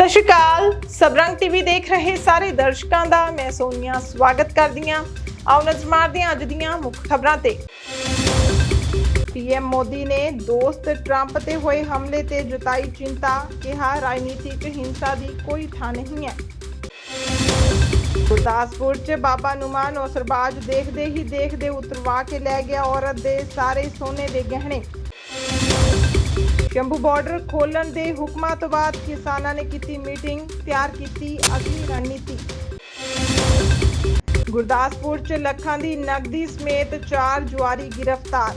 ਸਤਿ ਸ਼੍ਰੀ ਅਕਾਲ। ਸਬਰੰਗ ਟੀਵੀ ਦੇਖ ਰਹੇ ਸਾਰੇ ਦਰਸ਼ਕਾਂ ਦਾ, ਮੈਂ ਸੋਨੀਆ ਸਵਾਗਤ ਕਰਦੀ ਹਾਂ। ਆਓ ਨਜ਼ਰ ਮਾਰਦੇ ਹਾਂ ਅੱਜ ਦੀਆਂ ਮੁੱਖ ਖਬਰਾਂ ਤੇ। ਪੀਐਮ ਮੋਦੀ ਨੇ ਦੋਸਤ ਟਰੰਪ ਤੇ ਹੋਏ ਹਮਲੇ ਤੇ ਜਤਾਈ ਚਿੰਤਾ, ਕਿਹਾ ਰਾਜਨੀਤਿਕ ਹਿੰਸਾ ਦੀ ਕੋਈ ਥਾਂ ਨਹੀਂ ਹੈ। ਗੁਰਦਾਸਪੁਰ 'ਚ ਬਾਬਾ ਨੁਮਾਨ ਔਸਰਬਾਜ ਦੇਖਦੇ ਹੀ ਦੇਖਦੇ ਉਤਰਵਾ ਕੇ ਲੈ ਗਿਆ ਔਰਤ ਦੇ ਸਾਰੇ ਸੋਨੇ ਦੇ ਗਹਿਣੇ। ਸ਼ੰਭੂ ਬਾਰਡਰ ਖੋਲਣ ਦੇ ਹੁਕਮਾਂ ਤੋਂ ਬਾਅਦ ਕਿਸਾਨਾਂ ਨੇ ਕੀਤੀ ਮੀਟਿੰਗ, ਤਿਆਰ ਕੀਤੀ ਅਗਲੀ ਰਣਨੀਤੀ। ਗੁਰਦਾਸਪੁਰ 'ਚ ਲੱਖਾਂ ਦੀ ਨਕਦੀ ਸਮੇਤ ਚਾਰ ਜੁਆਰੀ ਗ੍ਰਿਫਤਾਰ।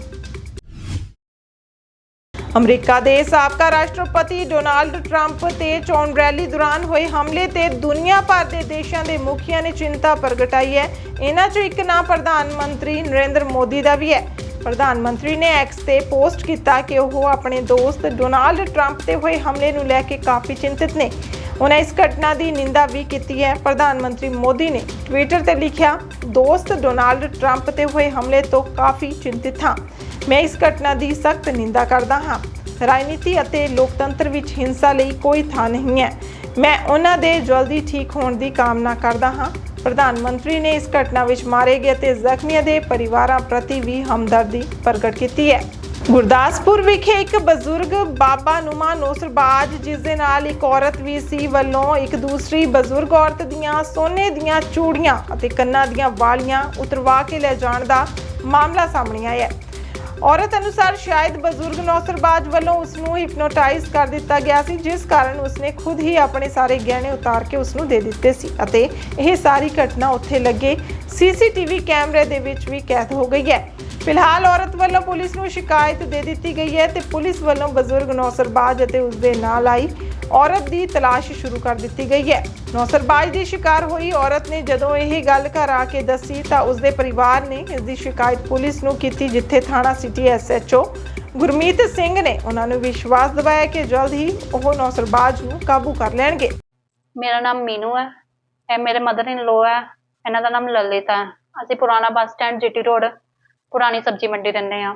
ਅਮਰੀਕਾ ਦੇ ਸਾਬਕਾ ਰਾਸ਼ਟਰਪਤੀ ਡੋਨਾਲਡ ਟਰੰਪ ਤੇ ਚੋਣ ਰੈਲੀ ਦੌਰਾਨ ਹੋਏ ਹਮਲੇ ਤੇ ਦੁਨੀਆ ਭਰ ਦੇ ਦੇਸ਼ਾਂ ਦੇ ਮੁਖੀਆਂ ਨੇ ਚਿੰਤਾ ਪ੍ਰਗਟਾਈ ਹੈ। ਇਹਨਾਂ 'ਚੋਂ ਇੱਕ ਨਾਂ ਪ੍ਰਧਾਨ ਮੰਤਰੀ ਨਰਿੰਦਰ ਮੋਦੀ ਦਾ ਵੀ ਹੈ। ਪ੍ਰਧਾਨ ਮੰਤਰੀ ਨੇ ਐਕਸ ਤੇ ਪੋਸਟ ਕੀਤਾ ਕਿ ਉਹ ਆਪਣੇ ਦੋਸਤ ਡੋਨਾਲਡ ਟਰੰਪ ਤੇ ਹੋਏ ਹਮਲੇ ਨੂੰ ਲੈ ਕੇ ਕਾਫੀ ਚਿੰਤਿਤ ਨੇ। ਉਹਨਾਂ ਇਸ ਘਟਨਾ ਦੀ ਨਿੰਦਾ ਵੀ ਕੀਤੀ ਹੈ। ਪ੍ਰਧਾਨ ਮੰਤਰੀ ਮੋਦੀ ਨੇ ਟਵਿੱਟਰ ਤੇ ਲਿਖਿਆ, ਦੋਸਤ ਡੋਨਾਲਡ ਟਰੰਪ ਤੇ ਹੋਏ ਹਮਲੇ ਤੋਂ ਕਾਫੀ ਚਿੰਤਿਤ ਹਾਂ। ਮੈਂ ਇਸ ਘਟਨਾ ਦੀ ਸਖਤ ਨਿੰਦਾ ਕਰਦਾ ਹਾਂ। ਰਾਜਨੀਤੀ ਅਤੇ ਲੋਕਤੰਤਰ ਵਿੱਚ ਹਿੰਸਾ ਲਈ ਕੋਈ ਥਾਂ ਨਹੀਂ ਹੈ। ਮੈਂ ਉਹਨਾਂ ਦੇ ਜਲਦੀ ਠੀਕ ਹੋਣ ਦੀ ਕਾਮਨਾ ਕਰਦਾ ਹਾਂ। ਪ੍ਰਧਾਨ ਮੰਤਰੀ ਨੇ ਇਸ ਘਟਨਾ ਵਿੱਚ ਮਾਰੇ ਗਏ ਅਤੇ ਜ਼ਖਮੀਆਂ ਦੇ ਪਰਿਵਾਰਾਂ ਪ੍ਰਤੀ ਵੀ ਹਮਦਰਦੀ ਪ੍ਰਗਟ ਕੀਤੀ ਹੈ। ਗੁਰਦਾਸਪੁਰ ਵਿਖੇ ਇੱਕ ਬਜ਼ੁਰਗ ਬਾਬਾ ਨੁਮਾ ਨੋਸਰਬਾਜ, ਜਿਸ ਦੇ ਨਾਲ ਇੱਕ ਔਰਤ ਵੀ ਸੀ, ਵੱਲੋਂ ਇੱਕ ਦੂਸਰੀ ਬਜ਼ੁਰਗ ਔਰਤ ਦੀਆਂ ਸੋਨੇ ਦੀਆਂ ਚੂੜੀਆਂ ਅਤੇ ਕੰਨਾਂ ਦੀਆਂ ਵਾਲੀਆਂ ਉਤਰਵਾ ਕੇ ਲੈ ਜਾਣ ਦਾ ਮਾਮਲਾ ਸਾਹਮਣੇ ਆਇਆ ਹੈ। ਔਰਤ ਅਨੁਸਾਰ ਸ਼ਾਇਦ ਬਜ਼ੁਰਗ ਨੌਸਰਬਾਜ ਵੱਲੋਂ ਉਸ ਨੂੰ ਹਿਪਨੋਟਾਈਜ਼ ਕਰ ਦਿੱਤਾ ਗਿਆ ਸੀ, ਜਿਸ ਕਾਰਨ ਉਸਨੇ ਖੁਦ ਹੀ ਆਪਣੇ ਸਾਰੇ ਗਹਿਣੇ ਉਤਾਰ ਕੇ ਉਸ ਨੂੰ ਦੇ ਦਿੱਤੇ ਸੀ ਅਤੇ ਇਹ ਸਾਰੀ ਘਟਨਾ ਉੱਥੇ ਲੱਗੇ। ਸੀਸੀਟੀਵੀ ਕੈਮਰੇ ਦੇ ਵਿੱਚ ਵੀ ਕੈਦ ਹੋ ਗਈ ਹੈ। ਫਿਲਹਾਲ ਔਰਤ ਵੱਲੋਂ ਪੁਲਿਸ ਨੂੰ ਸ਼ਿਕਾਇਤ ਦੇ ਦਿੱਤੀ ਗਈ ਹੈ ਤੇ ਪੁਲਿਸ ਵੱਲੋਂ ਬਜ਼ੁਰਗ ਨੌਸਰਬਾਜ ਅਤੇ ਉਸ ਦੇ ਨਾਲ ਆਈ ਔਰਤ ਦੀ ਤਲਾਸ਼ ਸ਼ੁਰੂ ਕਰ ਦਿੱਤੀ ਗਈ ਹੈ। ਨੌਸਰਬਾਜ ਦੀ ਸ਼ਿਕਾਰ ਹੋਈ ਔਰਤ ਨੇ ਜਦੋਂ ਇਹ ਗੱਲ ਘਰ ਆ ਕੇ ਦੱਸੀ ਤਾਂ ਉਸ ਦੇ ਪਰਿਵਾਰ ਨੇ ਇਸ ਦੀ ਸ਼ਿਕਾਇਤ ਪੁਲਿਸ ਨੂੰ ਕੀਤੀ, ਜਿੱਥੇ ਥਾਣਾ ਸਿਟੀ ਐਸਐਚਓ ਗੁਰਮੀਤ ਸਿੰਘ ਨੇ ਉਹਨਾਂ ਨੂੰ ਵਿਸ਼ਵਾਸ ਦਿਵਾਇਆ ਕਿ ਜਲਦ ਹੀ ਉਹ ਨੌਸਰਬਾਜ ਨੂੰ ਕਾਬੂ ਕਰ ਲੈਣਗੇ। ਮੇਰਾ ਨਾਮ ਮੀਨੂ ਹੈ। ਇਹ ਮੇਰੇ ਮਦਰ ਇਨ ਲੋ ਹੈ। ਇਹਨਾਂ ਦਾ ਨਾਮ ਲਲਿਤਾ ਹੈ। ਅਸੀਂ ਪੁਰਾਣਾ ਬੱਸ ਸਟੈਂਡ, ਜੀਟੀ ਰੋਡ, ਪੁਰਾਣੀ ਸਬਜ਼ੀ ਮੰਡੀ ਰਹਿੰਦੇ ਹਾਂ।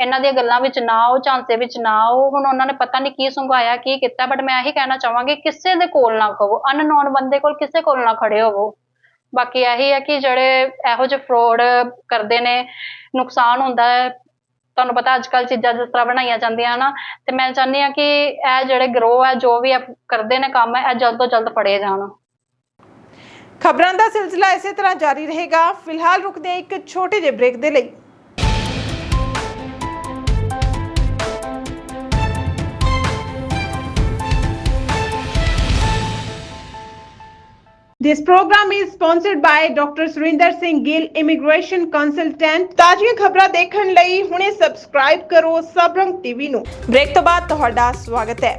ਇਹਨਾਂ ਦੀਆਂ ਗੱਲਾਂ ਵਿੱਚ ਨਾ ਆਓ, ਝਾਂਸੇ ਵਿੱਚ ਨਾ ਆਓ। ਹੁਣ ਉਹਨਾਂ ਨੇ ਪਤਾ ਨਹੀਂ ਕੀ ਸੰਘਾਇਆ, ਕੀ ਕੀਤਾ ਬਟ ਮੈਂ ਇਹੀ ਕਹਿਣਾ ਚਾਹਾਂਗੀ, ਕਿਸੇ ਦੇ ਕੋਲ ਨਾ ਕਹੋ। ਅਨਨੋਨ ਬੰਦੇ ਕੋਲ ਕਿਸੇ ਕੋਲ ਨਾ ਖੜੇ ਹੋਵੋ। ਬਾਕੀ ਇਹੀ ਹੈ ਕਿ ਜਿਹੜੇ ਇਹੋ ਜਿਹੇ ਫਰੋਡ ਕਰਦੇ ਨੇ, ਨੁਕਸਾਨ ਹੁੰਦਾ ਹੈ, ਤੁਹਾਨੂੰ ਪਤਾ ਅੱਜ ਕੱਲ ਚੀਜ਼ਾਂ ਜਿਸ ਤਰ੍ਹਾਂ ਬਣਾਈਆਂ ਜਾਂਦੀਆਂ ਹਨਾ, ਤੇ ਮੈਂ ਚਾਹੁੰਦੀ ਹਾਂ ਕਿ ਇਹ ਜਿਹੜੇ ਗਰੋਹ ਹੈ ਜੋ ਵੀ ਕਰਦੇ ਨੇ ਕੰਮ, ਇਹ ਜਲਦ ਤੋਂ ਜਲਦ ਫੜੇ ਜਾਣ। ਖਬਰਾਂ ਦਾ ਸਿਲਸਿਲਾ ਇਸੇ ਤਰ੍ਹਾਂ ਜਾਰੀ ਰਹੇਗਾ। ਫਿਲਹਾਲ ਰੁਕਦੇ ਹਾਂ ਇੱਕ ਛੋਟੇ ਜਿਹੇ ਬ੍ਰੇਕ ਦੇ ਲਈ। This program is sponsored by Dr. Surinder Singh Gill, immigration consultant. ਤਾਜ਼ੀਆਂ ਖਬਰਾਂ ਦੇਖਣ ਲਈ ਹੁਣੇ ਸਬਸਕ੍ਰਾਈਬ ਕਰੋ ਸਬਰੰਗ ਟੀਵੀ ਨੂੰ ਬ੍ਰੇਕ ਤੋਂ ਬਾਅਦ ਤੁਹਾਡਾ ਸਵਾਗਤ ਹੈ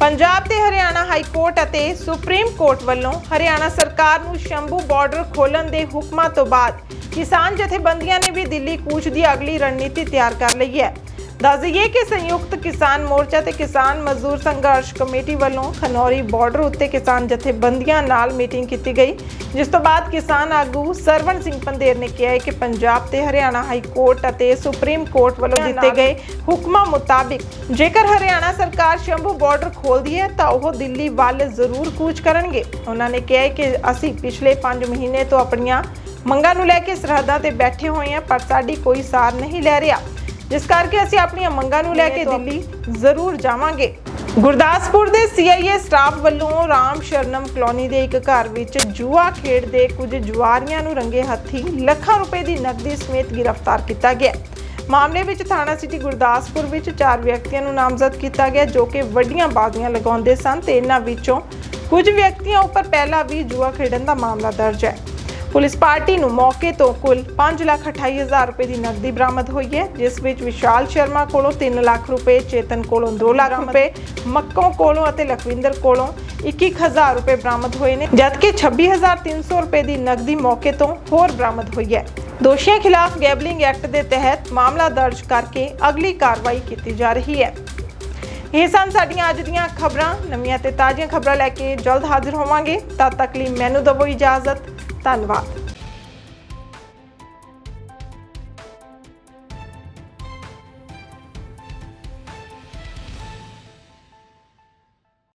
ਪੰਜਾਬ ਤੇ ਹਰਿਆਣਾ ਹਾਈ ਕੋਰਟ ਅਤੇ ਸੁਪਰੀਮ ਕੋਰਟ ਵੱਲੋਂ ਹਰਿਆਣਾ ਸਰਕਾਰ ਨੂੰ ਸ਼ੰਭੂ ਬਾਰਡਰ ਖੋਲਣ ਦੇ ਹੁਕਮਾਂ ਤੋਂ ਬਾਅਦ ਕਿਸਾਨ ਜਥੇਬੰਦੀਆਂ ਨੇ ਵੀ ਦਿੱਲੀ ਕੂਚ ਦੀ ਅਗਲੀ ਰਣਨੀਤੀ ਤਿਆਰ ਕਰ ਲਈ ਹੈ ਦੱਸ ਦਈਏ ਕਿ ਸੰਯੁਕਤ ਕਿਸਾਨ ਮੋਰਚਾ ਤੇ ਕਿਸਾਨ ਮਜ਼ਦੂਰ ਸੰਘਰਸ਼ ਕਮੇਟੀ ਵੱਲੋਂ ਖਨੌਰੀ ਬਾਰਡਰ ਉੱਤੇ ਕਿਸਾਨ ਜਥੇਬੰਦੀਆਂ ਨਾਲ ਮੀਟਿੰਗ ਕੀਤੀ ਗਈ ਜਿਸ ਤੋਂ ਬਾਅਦ ਕਿਸਾਨ ਆਗੂ ਸਰਵਣ ਸਿੰਘ ਪੰਦੇਰ ਨੇ ਕਿਹਾ ਕਿ ਪੰਜਾਬ ਤੇ ਹਰਿਆਣਾ ਹਾਈ ਕੋਰਟ ਅਤੇ ਸੁਪਰੀਮ ਕੋਰਟ ਵੱਲੋਂ ਦਿੱਤੇ ਗਏ ਹੁਕਮਾਂ ਮੁਤਾਬਿਕ ਜੇਕਰ ਹਰਿਆਣਾ ਸਰਕਾਰ ਸ਼ੰਭੂ ਬਾਰਡਰ ਖੋਲਦੀ ਹੈ ਤਾਂ ਉਹ ਦਿੱਲੀ ਵੱਲ ਜ਼ਰੂਰ ਕੂਚ ਕਰਨਗੇ। ਉਹਨਾਂ ਨੇ ਕਿਹਾ ਕਿ ਅਸੀਂ ਪਿਛਲੇ 5 ਮਹੀਨੇ ਤੋਂ ਆਪਣੀਆਂ ਮੰਗਾਂ ਨੂੰ ਲੈ ਕੇ ਸਰਹੱਦਾਂ ਤੇ ਬੈਠੇ ਹੋਏ ਹਾਂ ਪਰ ਸਾਡੀ ਕੋਈ ਸਾਰ ਨਹੀਂ ਲੈ ਰਿਹਾ। ਜਿਸ ਕਰਕੇ ਅਸੀਂ ਆਪਣੀਆਂ ਮੰਗਾਂ ਨੂੰ ਲੈ ਕੇ ਦਿੱਲੀ ਜ਼ਰੂਰ ਜਾਵਾਂਗੇ। ਗੁਰਦਾਸਪੁਰ ਦੇ ਸੀਆਈਏ ਸਟਾਫ ਵੱਲੋਂ ਰਾਮ ਸ਼ਰਨਮ ਕਲੋਨੀ ਦੇ ਇੱਕ ਘਰ ਵਿੱਚ ਜੂਆ ਖੇਡਦੇ ਕੁਝ ਜੁਆਰੀਆਂ ਨੂੰ ਰੰਗੇ ਹੱਥੀ ਲੱਖਾਂ ਰੁਪਏ ਦੀ ਨਕਦੀ ਸਮੇਤ ਗ੍ਰਿਫਤਾਰ ਕੀਤਾ ਗਿਆ। ਮਾਮਲੇ ਵਿੱਚ ਥਾਣਾ ਸਿਟੀ ਗੁਰਦਾਸਪੁਰ ਵਿੱਚ ਚਾਰ ਵਿਅਕਤੀਆਂ ਨੂੰ ਨਾਮਜ਼ਦ ਕੀਤਾ ਗਿਆ ਜੋ ਕਿ ਵੱਡੀਆਂ ਬਾਜ਼ੀਆਂ ਲਗਾਉਂਦੇ ਸਨ ਤੇ ਇਹਨਾਂ ਵਿੱਚੋਂ ਕੁਝ ਵਿਅਕਤੀਆਂ ਉੱਪਰ ਪਹਿਲਾਂ ਵੀ ਜੂਆ ਖੇਡਣ ਦਾ ਮਾਮਲਾ ਦਰਜ ਹੈ। ਪੁਲਿਸ ਪਾਰਟੀ ਨੂੰ ਮੌਕੇ ਤੋਂ ਕੁੱਲ 528000 ਰੁਪਏ ਦੀ ਨਕਦੀ ਬਰਾਮਦ ਹੋਈ ਹੈ ਜਿਸ ਵਿੱਚ ਵਿਸ਼ਾਲ ਸ਼ਰਮਾ ਕੋਲੋਂ 3 ਲੱਖ ਰੁਪਏ ਚੇਤਨ ਕੋਲੋਂ 2 ਲੱਖ ਰੁਪਏ ਮੱਕੋਂ ਕੋਲੋਂ ਅਤੇ ਲਖਵਿੰਦਰ ਕੋਲੋਂ 21000 ਰੁਪਏ ਬਰਾਮਦ ਹੋਏ ਨੇ ਜਦਕਿ 26300 ਰੁਪਏ ਦੀ ਨਕਦੀ ਮੌਕੇ ਤੋਂ ਹੋਰ ਬਰਾਮਦ ਹੋਈ ਹੈ। ਦੋਸ਼ੀਆਂ ਖਿਲਾਫ ਗੈਬਲਿੰਗ ਐਕਟ ਦੇ ਤਹਿਤ ਮਾਮਲਾ ਦਰਜ ਕਰਕੇ ਅਗਲੀ ਕਾਰਵਾਈ ਕੀਤੀ ਜਾ ਰਹੀ ਹੈ। ਇਹ ਸਨ ਸਾਡੀਆਂ ਅੱਜ ਦੀਆਂ ਖਬਰਾਂ। ਨਵੀਆਂ ਤੇ ਤਾਜ਼ੀਆਂ ਖਬਰਾਂ ਲੈ ਕੇ ਜਲਦ ਹਾਜ਼ਰ ਹੋਵਾਂਗੇ। ਤਦ ਤੱਕ ਲਈ ਮੈਨੂੰ ਦਵੋ ਇਜਾਜ਼ਤ। ਧੰਨਵਾਦ